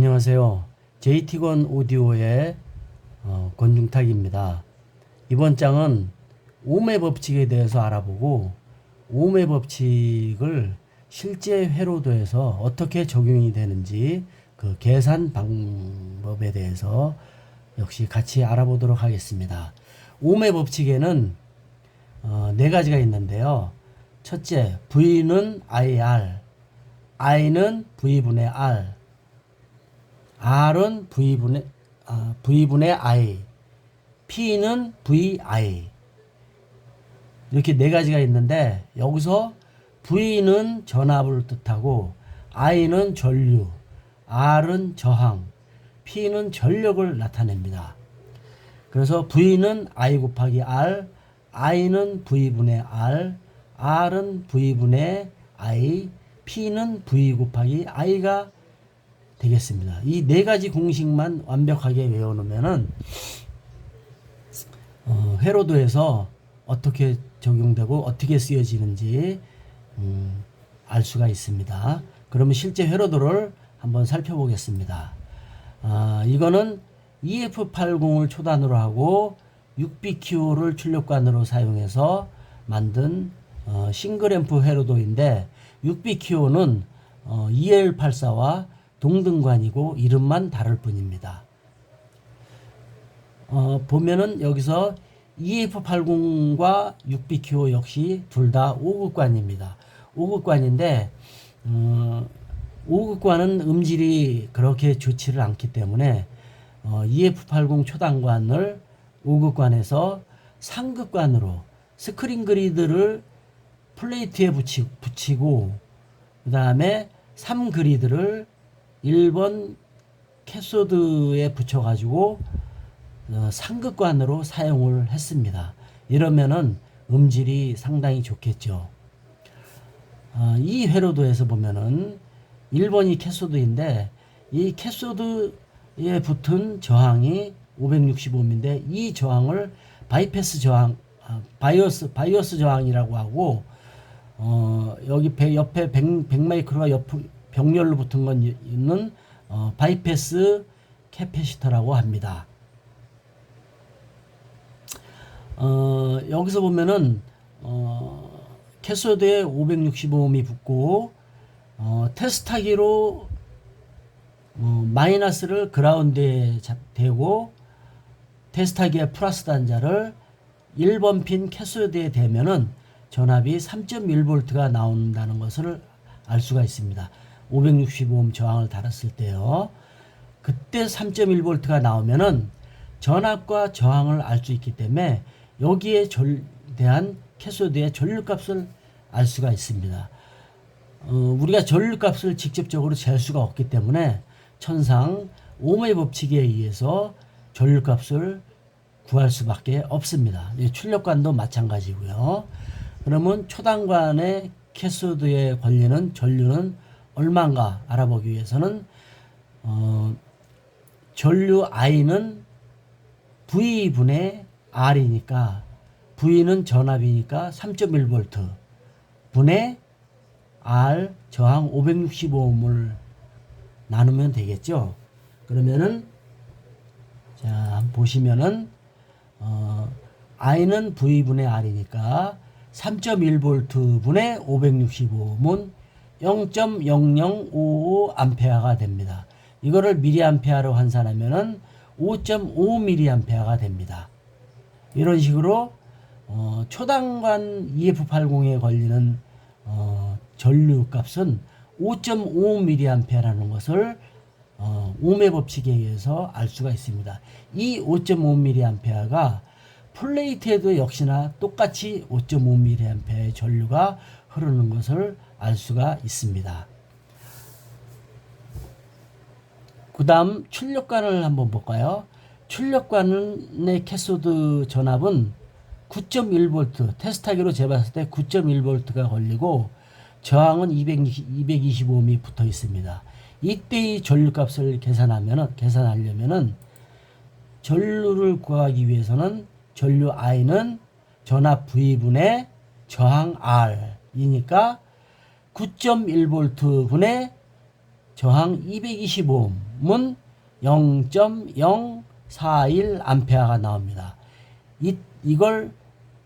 안녕하세요. JT건 오디오의 어, 권중탁입니다. 이번 장은 오매 법칙에 대해서 알아보고 오매 법칙을 실제 회로도에서 어떻게 적용이 되는지 그 계산 방법에 대해서 역시 같이 알아보도록 하겠습니다. 오매 법칙에는 어, 네 가지가 있는데요. 첫째, V는 IR, I는 V분의 R, R은 V분의, 아, V분의 I, P는 VI. 이렇게 네 가지가 있는데, 여기서 V는 전압을 뜻하고, I는 전류, R은 저항, P는 전력을 나타냅니다. 그래서 V는 I 곱하기 R, I는 V분의 R, R은 V분의 I, P는 V 곱하기 I가 되겠습니다. 이 네 가지 공식만 완벽하게 외워놓으면은 어, 회로도에서 어떻게 적용되고 어떻게 쓰여지는지 음, 알 수가 있습니다. 그러면 실제 회로도를 한번 살펴보겠습니다. 아, 이거는 EF80을 초단으로 하고 6BQ를 출력관으로 사용해서 만든 어, 싱글앰프 회로도인데 6BQ는 어, EL84와 동등관이고 이름만 다를 뿐입니다. 어, 보면은 여기서 EF80과 6BQ 역시 둘 다 5극관입니다. 5극관인데 어, 5극관은 음질이 그렇게 좋지를 않기 때문에 어, EF80 초단관을 5극관에서 상극관으로 스크린 그리드를 플레이트에 붙이, 붙이고 그 다음에 3 그리드를 1번 캐소드에 붙여가지고 어, 상극관으로 사용을 했습니다. 이러면은 음질이 상당히 좋겠죠. 어, 이 회로도에서 보면은 1번이 캐소드인데 이 캐소드에 붙은 저항이 565인데 이 저항을 바이패스 저항, 아, 바이오스 바이오스 저항이라고 하고 어, 여기 배, 옆에 100, 100마이크로가 옆 병렬로 붙은 건 있는 어, 바이패스 캐패시터라고 합니다. 어, 여기서 보면은 어, 캐소드에 565옴이 붙고 어, 테스트하기로 어, 마이너스를 그라운드에 잡, 대고 테스트하기에 플러스 단자를 1번 핀 캐소드에 대면은 전압이 3.1V가 나온다는 것을 알 수가 있습니다. 565옴 저항을 달았을 때요. 그때 3.1V가 나오면은 전압과 저항을 알 수 있기 때문에 여기에 절, 대한 캐소드의 전류값을 알 수가 있습니다. 어, 우리가 전류값을 직접적으로 잴 수가 없기 때문에 천상 오음의 법칙에 의해서 전류값을 구할 수밖에 없습니다. 출력관도 마찬가지고요. 그러면 초단관의 캐소드에 걸리는 전류는 얼마인가 알아보기 위해서는 어, 전류 I는 V분의 R이니까 V는 전압이니까 3.1V 분의 R 저항 565옴을 나누면 되겠죠. 그러면은 자 보시면은 어, I는 V분의 R이니까 3.1V 분의 565옴은 0.0055 암페어가 됩니다. 이거를 미리암페어로 환산하면은 5.5mA가 됩니다. 이런 식으로 어, 초단관 EF80에 걸리는 어, 전류 값은 5.5mA라는 것을 어, 오매 법칙에 의해서 알 수가 있습니다. 이 5.5mA가 플레이트에도 역시나 똑같이 5.5mA의 전류가 흐르는 것을 알 수가 있습니다. 그 다음 출력관을 한번 볼까요? 출력관의 캐소드 전압은 9.1V 테스트하기로 재봤을 때 9.1V가 걸리고 저항은 220, 225옴이 붙어 있습니다. 이때의 전류값을 계산하면은 계산하려면은 전류를 구하기 위해서는 전류 I는 전압 V분의 저항 R이니까 9.1V 분의 저항 225옴은 0.041 암페아가 나옵니다. 이, 이걸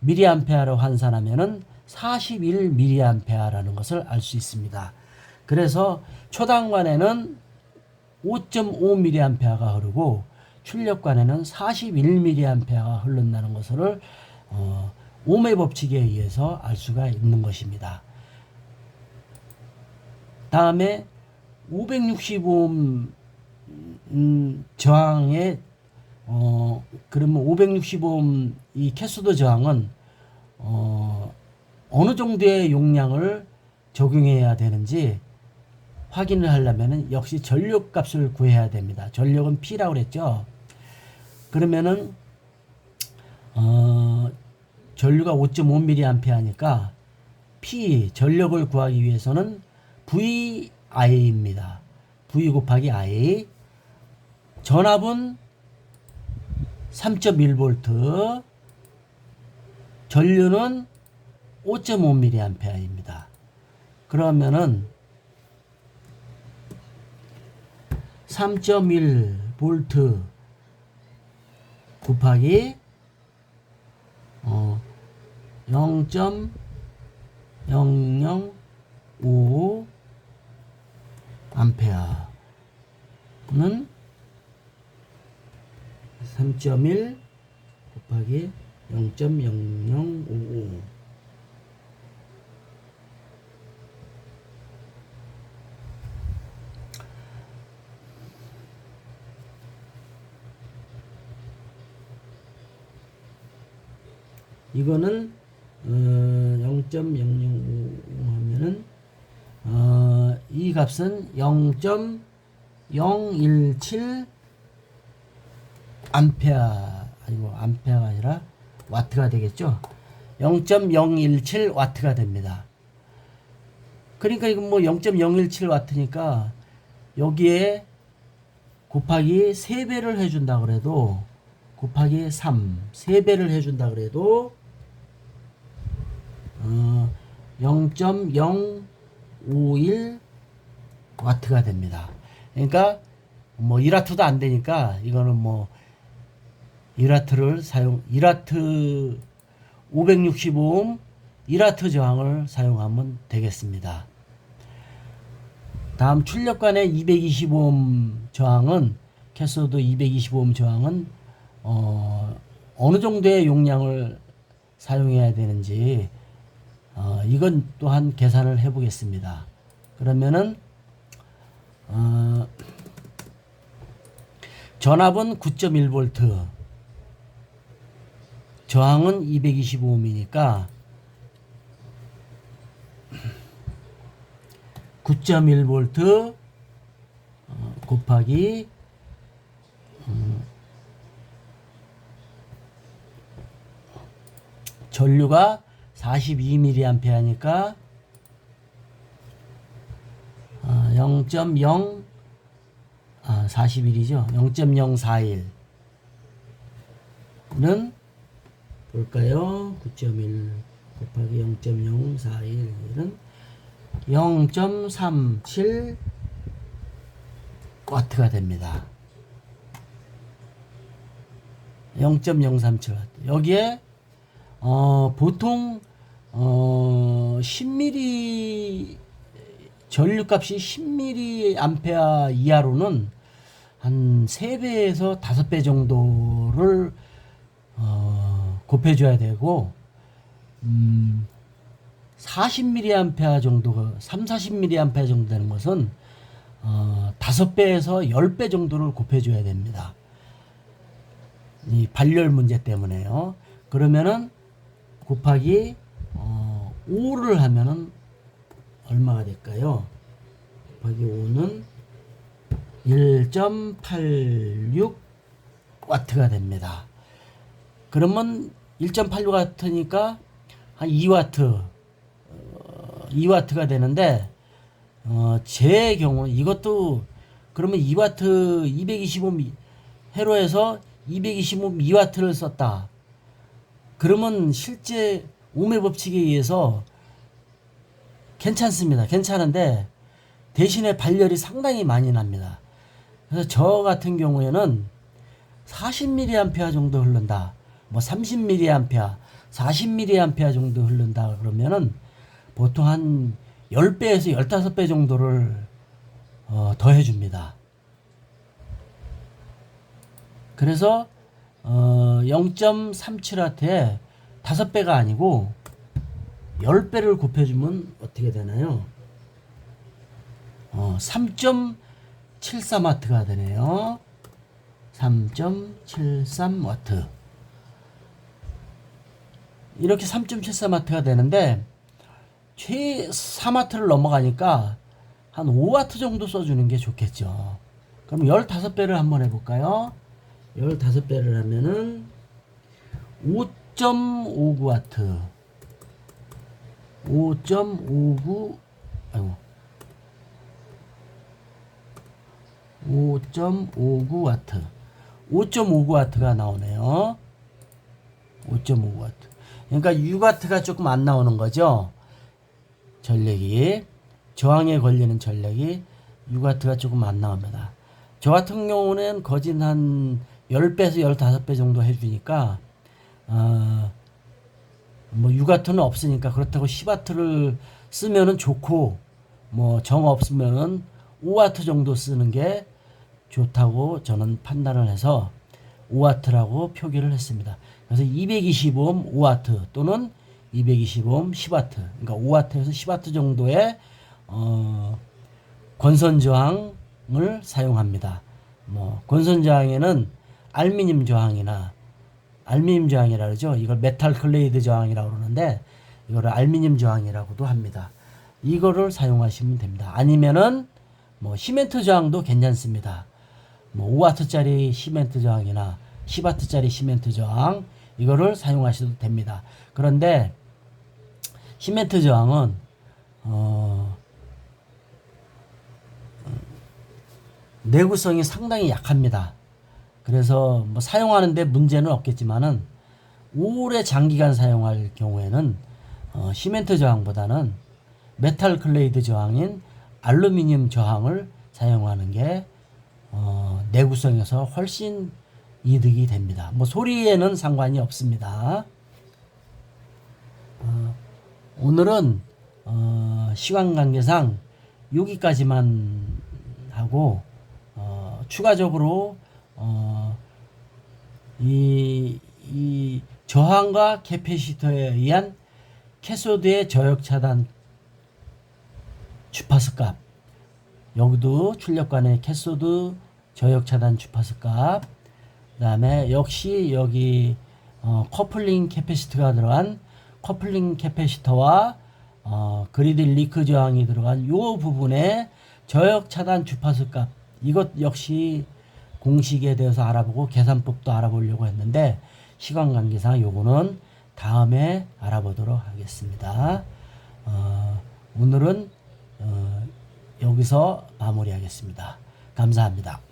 미리암페아로 환산하면은 41 미리암페아라는 것을 알 수 있습니다. 그래서 초당관에는 5.5 미리암페아가 흐르고 출력관에는 41 미리암페아가 흐른다는 것을 어, 오메 법칙에 의해서 알 수가 있는 것입니다. 다음에 565옴 음, 저항의 어 그러면 565옴 이 캐소드 저항은 어 어느 정도의 용량을 적용해야 되는지 확인을 하려면은 역시 전력 값을 구해야 됩니다. 전력은 P라고 그랬죠. 그러면은 어 전류가 5.5mA니까 P 전력을 구하기 위해서는 VI입니다. V 곱하기 I 전압은 3.1V 전류는 5.5mA입니다. 그러면은 3.1V 곱하기 어 0.005 암페어는 3.1 곱하기 0.0055 이거는 어, 0.005 하면은 값은 0.017 암페아 아니고 암페아가 아니라 와트가 되겠죠. 0.017 와트가 됩니다. 그러니까 이건 뭐 0.017 와트니까 여기에 곱하기 3배를 해준다 그래도 곱하기 3 3배를 해준다 그래도 어, 0.051 와트가 됩니다. 그러니까 뭐 1와트도 안 되니까 이거는 뭐 1와트를 사용 1와트 565옴 1와트 저항을 사용하면 되겠습니다. 다음 출력관의 225옴 저항은 캐소드 225옴 저항은 어, 어느 정도의 용량을 사용해야 되는지 어, 이건 또한 계산을 해 보겠습니다. 그러면은 어, 전압은 9.1V 저항은 225ohm이니까 9.1V 어, 곱하기 음, 전류가 42mA니까 어, 0.0 아, 41이죠. 0.041는 볼까요? 9.1 곱하기 0.041은 0.37 와트가 됩니다. 0.037 와트. 여기에 어, 보통 어, 10mm 전류값이 10mm 암페아 이하로는 한 3배에서 5배 정도를 어, 곱해줘야 되고 음, 40mA 정도가 3, 40mA 정도 되는 것은 어, 5배에서 10배 정도를 곱해줘야 됩니다. 이 발열 문제 때문에요. 그러면은 곱하기 어, 5를 하면은 얼마가 될까요? 곱하기 5는 1.86 와트가 됩니다. 그러면 1.86 와트니까 한 2와트 어, 2와트가 되는데 어, 제 경우는 이것도 그러면 2와트 225 회로에서 225 2와트를 썼다. 그러면 실제 오메 법칙에 의해서 괜찮습니다. 괜찮은데 대신에 발열이 상당히 많이 납니다. 그래서 저 같은 경우에는 40mA 정도 흐른다. 뭐 30mA, 40mA 정도 흐른다 그러면은 보통 한 10배에서 15배 정도를 어, 더 해 줍니다. 그래서 어, 0.37W에 5배가 아니고 10배를 곱해주면 어떻게 되나요? 어, 3.73W가 되네요. 3.73W. 이렇게 3.73W가 되는데 최 4W를 넘어가니까 한 5W 정도 써주는 게 좋겠죠. 그럼 15배를 한번 해볼까요? 15배를 하면은 5.59W 5.59 아이고. 5.59W 5.59W가 나오네요. 5.59W 그러니까 6W가 조금 안 나오는 거죠? 전력이. 저항에 걸리는 전력이 6W가 조금 안 나옵니다. 저 같은 경우는 거진 한 10배에서 15배 정도 해주니까 어, 뭐 6와트는 없으니까 그렇다고 10와트를 쓰면은 좋고 뭐 정 없으면은 5와트 정도 쓰는 게 좋다고 저는 판단을 해서 5와트라고 표기를 했습니다. 그래서 225옴 5와트 또는 225옴 10와트 그러니까 5와트에서 10와트 정도의 어, 권선 저항을 사용합니다. 뭐 권선 저항에는 알미늄 저항이나 알미늄 저항이라 그러죠. 이걸 메탈 클레이드 저항이라고 그러는데 이거를 알미늄 저항이라고도 합니다. 이거를 사용하시면 됩니다. 아니면은 뭐 시멘트 저항도 괜찮습니다. 뭐 5와트짜리 시멘트 저항이나 10와트짜리 시멘트 저항 이거를 사용하셔도 됩니다. 그런데 시멘트 저항은 어 내구성이 상당히 약합니다. 그래서 뭐 사용하는데 문제는 없겠지만은 오래 장기간 사용할 경우에는 어, 시멘트 저항보다는 메탈 클레이드 저항인 알루미늄 저항을 사용하는 게 어, 내구성에서 훨씬 이득이 됩니다. 뭐 소리에는 상관이 없습니다. 어, 오늘은 어, 시간 관계상 여기까지만 하고 어, 추가적으로 어, 이, 이 저항과 캐패시터에 의한 캐소드의 저역 차단 주파수 값. 여기도 출력관의 캐소드 저역 차단 주파수 값. 그 다음에 역시 여기 어, 커플링 캐패시터가 들어간 커플링 캐패시터와 어, 그리드 리크 저항이 들어간 요 부분에 저역 차단 주파수 값. 이것 역시 공식에 대해서 알아보고 계산법도 알아보려고 했는데 시간 관계상 요거는 다음에 알아보도록 하겠습니다. 어, 오늘은 어, 여기서 마무리하겠습니다. 감사합니다.